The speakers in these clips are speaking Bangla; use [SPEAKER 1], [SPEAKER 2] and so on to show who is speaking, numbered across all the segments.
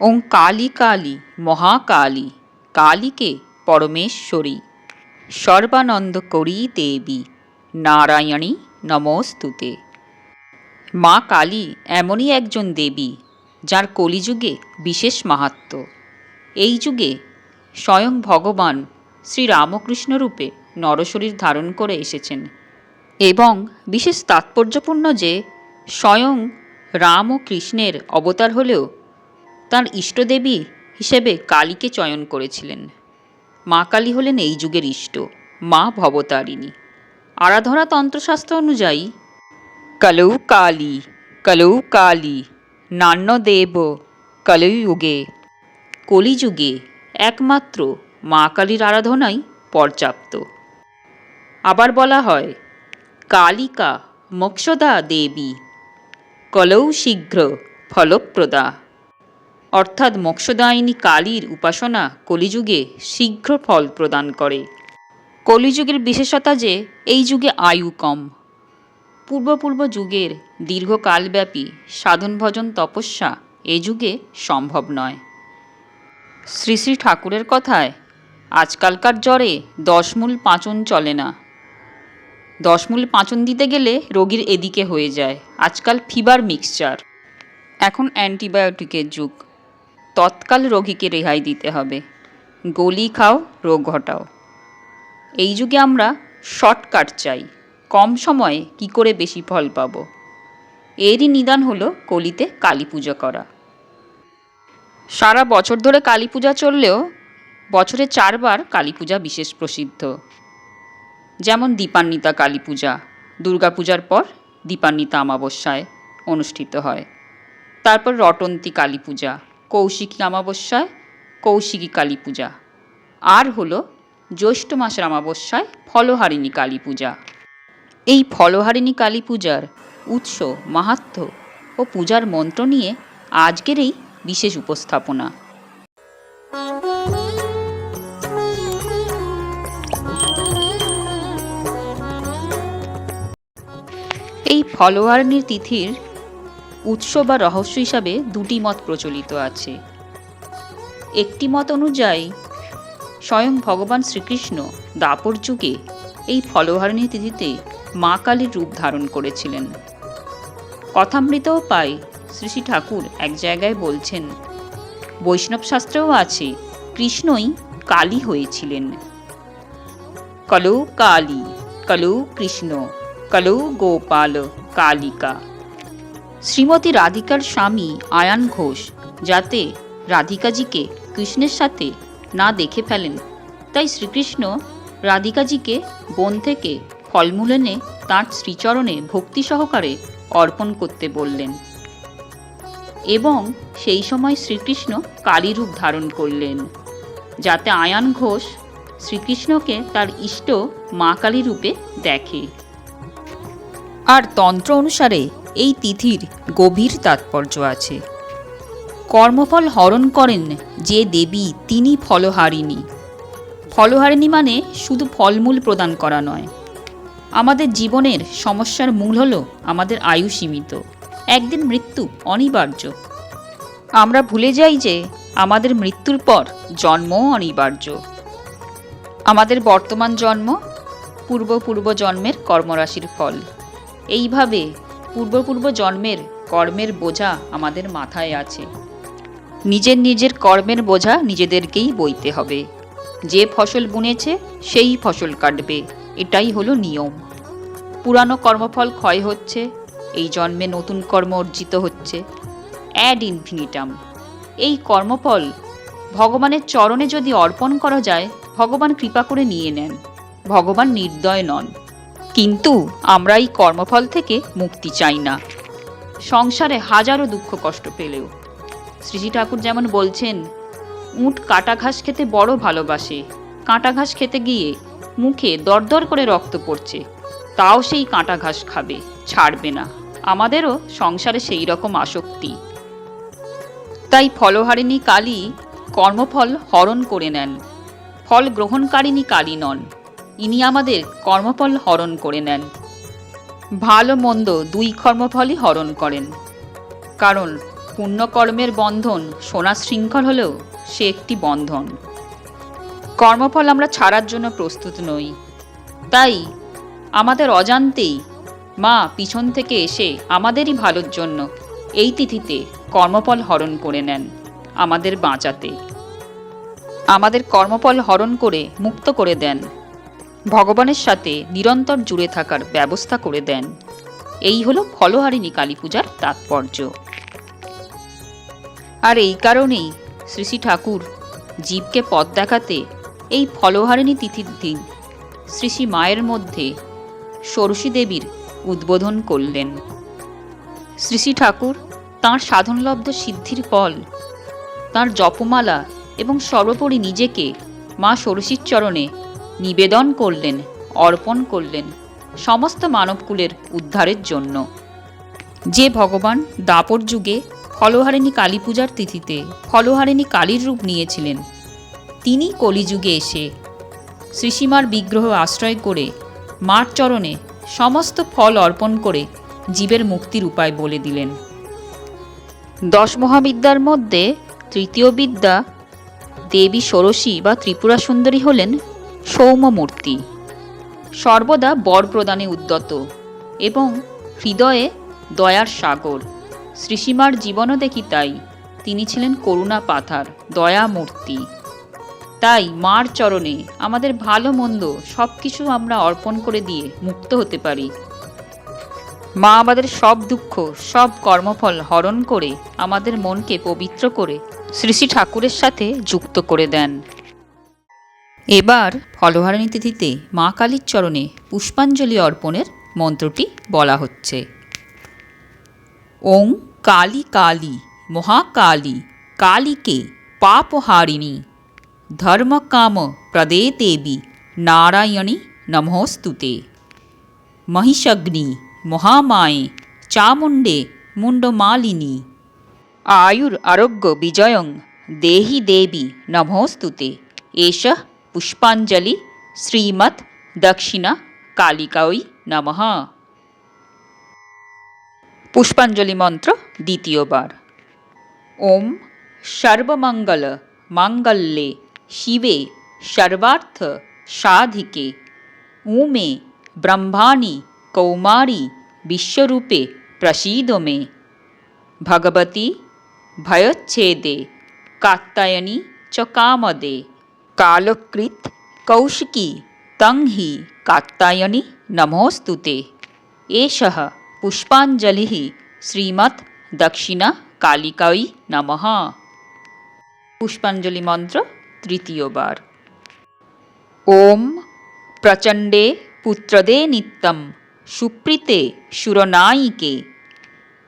[SPEAKER 1] ওং কালী কালী, মহাকালী, কালীকে পরমেশ্বরী। সর্বানন্দ করি দেবী, নারায়ণী নমস্তুতে। মা কালী এমনই একজন দেবী, যার কলিযুগে বিশেষ মাহাত্ম্য এই যুগে স্বয়ং ভগবান শ্রীরামকৃষ্ণ রূপে নরশরীর ধারণ করে এসেছেন এবং বিশেষ তাৎপর্যপূর্ণ যে স্বয়ং রাম ও কৃষ্ণের অবতার হলেও তার ইষ্টদেবী হিসেবে কালীকে চয়ন করেছিলেন। মা কালী হলেন এই যুগের ইষ্ট, মা ভবতারিণী। আরাধনা তন্ত্রশাস্ত্র অনুযায়ী, কলৌ কালী কলৌ কালী নান্যদেব কলযুগে কলিযুগে, একমাত্র মা কালীর আরাধনাই পর্যাপ্ত। আবার বলা হয়, কালিকা মোক্ষদা দেবী, কলৌ শীঘ্র ফলপ্রদা। অর্থাৎ মোক্ষদায়িনী কালীর উপাসনা কলিযুগে শীঘ্র ফল প্রদান করে। কলিযুগের বিশেষতা যে, এই যুগে আয়ু কম। পূর্বপূর্ব যুগের দীর্ঘকালব্যাপী সাধন ভজন তপস্যা এ যুগে সম্ভব নয়। শ্রী শ্রী ঠাকুরের কথায়, আজকালকার জ্বরে দশমূল পাঁচন চলে না। দশমূল পাঁচন দিতে গেলে রোগীর এদিকে হয়ে যায়, আজকাল ফিবার মিক্সচার। এখন অ্যান্টিবায়োটিকের যুগ। তৎকাল রোগীকে রেহাই দিতে হবে। গলি খাও, রোগ ঘটাও। এই যুগে আমরা শর্টকাট চাই। কম সময়ে কি করে বেশি ফল পাব? এরই নিদান হলো কলিতে কালী পুজো করা। সারা বছর ধরে কালী পূজা চললেও বছরে চারবার কালী পূজা বিশেষ প্রসিদ্ধ। যেমন দীপান্বিতা কালী পূজা দুর্গাপূজার পর দীপান্বিতা অমাবস্যায় অনুষ্ঠিত হয়। তারপর রটন্তী কালী পূজা কৌশিকী অমাবস্যায় কৌশিকী কালী পূজা। আর হলো জ্যৈষ্ঠ মাসের অমাবস্যায় ফলহারিণী কালী পূজা। এই ফলহারিণী কালী পূজার উৎস মাহাত্ম্য ও পূজার মন্ত্র নিয়ে আজকের এই বিশেষ উপস্থাপনা। এই ফলোয়ারিণীর তিথির উৎস বা রহস্য হিসাবে দুটি মত প্রচলিত আছে। একটি মত অনুযায়ী, স্বয়ং ভগবান শ্রীকৃষ্ণ দাপর যুগে এই ফলহারিণী তিথিতে মা কালীর রূপ ধারণ করেছিলেন। কথামৃতও পাই শ্রী শ্রী ঠাকুর এক জায়গায় বলছেন, বৈষ্ণব শাস্ত্রেও আছে, কৃষ্ণই কালী হয়েছিলেন। কলৌ কালী, কলৌ কৃষ্ণ, কলৌ গোপাল কালিকা। শ্রীমতী রাধিকার স্বামী আয়ান ঘোষ, যাতে রাধিকাজিকে কৃষ্ণের সাথে না দেখে ফেলেন। তাই শ্রীকৃষ্ণ রাধিকাজিকে বন থেকে ফলমূল এনে তাঁর শ্রীচরণে ভক্তি সহকারে অর্পণ করতে বললেন। এবং সেই সময় শ্রীকৃষ্ণ কালী রূপ ধারণ করলেন, যাতে আয়ান ঘোষ শ্রীকৃষ্ণকে তার ইষ্ট মা কালী রূপে দেখে। আর তন্ত্র অনুসারে এই তিথির গভীর তাৎপর্য আছে। কর্মফল হরণ করেন যে দেবী, তিনি ফলহারিণী। ফলহারিণী মানে শুধু ফলমূল প্রদান করা নয়। আমাদের জীবনের সমস্যার মূল হলো আমাদের আয়ু সীমিত। একদিন মৃত্যু অনিবার্য। আমরা ভুলে যাই যে আমাদের মৃত্যুর পর জন্মও অনিবার্য। আমাদের বর্তমান জন্ম পূর্ব পূর্ব জন্মের কর্মরাশির ফল। এইভাবে পূর্বপূর্ব জন্মের কর্মের বোঝা আমাদের মাথায় আছে। নিজের নিজের কর্মের বোঝা নিজেদেরকেই বইতে হবে। যে ফসল বুনেছে, সেই ফসল কাটবে। এটাই হলো নিয়ম। পুরানো কর্মফল ক্ষয় হচ্ছে, এই জন্মে নতুন কর্ম অর্জিত হচ্ছে। অ্যাড ইনফিনিটাম এই কর্মফল ভগবানের চরণে যদি অর্পণ করা যায়, ভগবান কৃপা করে নিয়ে নেন। ভগবান নির্দয় নন। কিন্তু আমরা এই কর্মফল থেকে মুক্তি চাই না। সংসারে হাজারো দুঃখ কষ্ট পেলেও। শ্রীজি ঠাকুর যেমন বলছেন, উট কাটা ঘাস খেতে বড় ভালোবাসে। কাঁটা ঘাস খেতে গিয়ে মুখে দরদর করে রক্ত পড়ছে। তাও সেই কাঁটা ঘাস খাবে, ছাড়বে না। আমাদেরও সংসারে সেই রকম আসক্তি। তাই ফলহারিণী কালী কর্মফল হরণ করে নেন। ফল গ্রহণকারিণী কালী নন। ইনি আমাদের কর্মফল হরণ করে নেন। ভালো মন্দ দুই কর্মফলই হরণ করেন। কারণ পুণ্যকর্মের বন্ধন সোনা শৃঙ্খল হলেও সে একটি বন্ধন। কর্মফল আমরা ছাড়ার জন্য প্রস্তুত নই। তাই আমাদের অজান্তেই মা পিছন থেকে এসে আমাদেরই ভালোর জন্য এই তিথিতে কর্মফল হরণ করে নেন আমাদের বাঁচাতে। আমাদের কর্মফল হরণ করে মুক্ত করে দেন। ভগবানের সাথে নিরন্তর জুড়ে থাকার ব্যবস্থা করে দেন। এই হলো ফলহারিণী কালী পূজার তাৎপর্য। আর এই কারণেই শ্রী শ্রী ঠাকুর জীবকে পথ দেখাতে এই ফলহারিণী তিথির দিন শ্রী শ্রী মায়ের মধ্যে ষোড়শী দেবীর উদ্বোধন করলেন। শ্রী শ্রী ঠাকুর তাঁর সাধনলব্ধ সিদ্ধির ফল, তাঁর জপমালা এবং সর্বোপরি নিজেকে মা ষোড়শীর চরণে নিবেদন করলেন, অর্পণ করলেন সমস্ত মানবকুলের উদ্ধারের জন্য। যে ভগবান দাপর যুগে ফলহারিণী কালী পূজার তিথিতে ফলহারিণী কালীর রূপ নিয়েছিলেন, তিনি কলিযুগে এসে শ্রীসীমার বিগ্রহ আশ্রয় করে মার চরণে সমস্ত ফল অর্পণ করে জীবের মুক্তির উপায় বলে দিলেন। দশ মহাবিদ্যার মধ্যে তৃতীয় বিদ্যা দেবী ষোড়শী বা ত্রিপুরা সুন্দরী হলেন সৌম্যমূর্তি সর্বদা বর প্রদানে উদ্যত এবং হৃদয়ে দয়ার সাগর। শ্রীসীমার জীবনও দেখি তাই, তিনি ছিলেন করুণা পাথার, দয়া মূর্তি। তাই মার চরণে আমাদের ভালো মন্দ সব কিছু আমরা অর্পণ করে দিয়ে মুক্ত হতে পারি। মা আমাদের সব দুঃখ, সব কর্মফল হরণ করে আমাদের মনকে পবিত্র করে শ্রী শ্রী ঠাকুরের সাথে যুক্ত করে দেন। এবার ফলোহারিণী তিথিতে মা কালীর চরণে পুষ্পাঞ্জলি অর্পণের মন্ত্রটি বলা হচ্ছে। ওং কালী কালী, মহাকালী, কালীকে পাপহারিণী, ধর্মকাম প্রদে দেবী নারায়ণী নমস্তুতে। মহিষগ্নি, মহামায়ে, চামুণ্ডে, মুণ্ডমালিনী। আয়ুর আরোগ্য বিজয়ং, দেহি দেবী নমস্তুতে। এষ पुष्पाञ्जलि श्रीमत् दक्षिणा কালিকাই নমঃ পুষ্পাঞ্জলি মন্ত্র দ্বিতীয়বার ওম সর্বমঙ্গল মাঙ্গল্যে শিবে সর্বার্থ সাধিকে উমে ব্রহ্মাণি কৌমারী বিশ্বরূপে প্রসীদ মে ভগবতী ভয়চ্ছেদে কাত্তায়নী চ কামদে কালকৃত কৌশিকী তং হি কাত্তায়নী নমোস্তুতে এষः পুষ্পাঞ্জলিः শ্রীমৎ দক্ষিণা কালিকাই নমঃ পুষ্পাঞ্জলি মন্ত্র তৃতীয়বার ওম প্রচণ্ডে পুত্রদে নিত্যম সুপ্রীতে সুরনায়িকে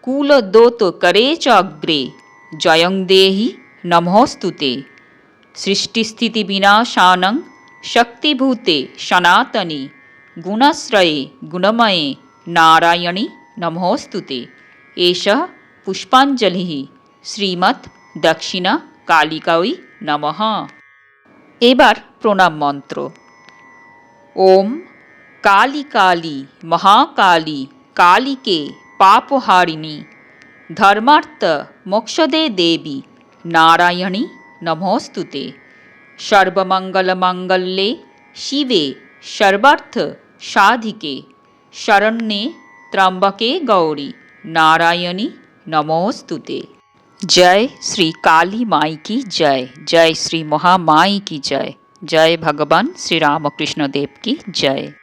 [SPEAKER 1] কুলদোত করে চ অগ্রে জয়ং দেহি নমস্তুতে সৃষ্টিস্থিতি বিনাশানং শক্তিভূতে সনাতনী, গুণাশ্রয়ে গুণময়ে নারায়ণী নমস্তুতে। এষ পুষ্পাঞ্জলি শ্রীমৎ দক্ষিণা কালিকাই নমঃ। এবার প্রণাম মন্ত্র। ওম কালী কালী মহাকালী কালীকে পাপহারিণী, ধর্মার্থ মোক্ষদে দেবী, নারায়ণী নমস্তুতে সর্বমঙ্গলমাঙ্গল্যে শিবে সর্বার্থ সাধিকে শরণ্যে ত্র্যম্বকে গৌরী नारायणी नमोस्तुते जय श्री काली माई की जय जय श्री महामाई की जय जय भगवान श्री रामकृष्ण देव की जय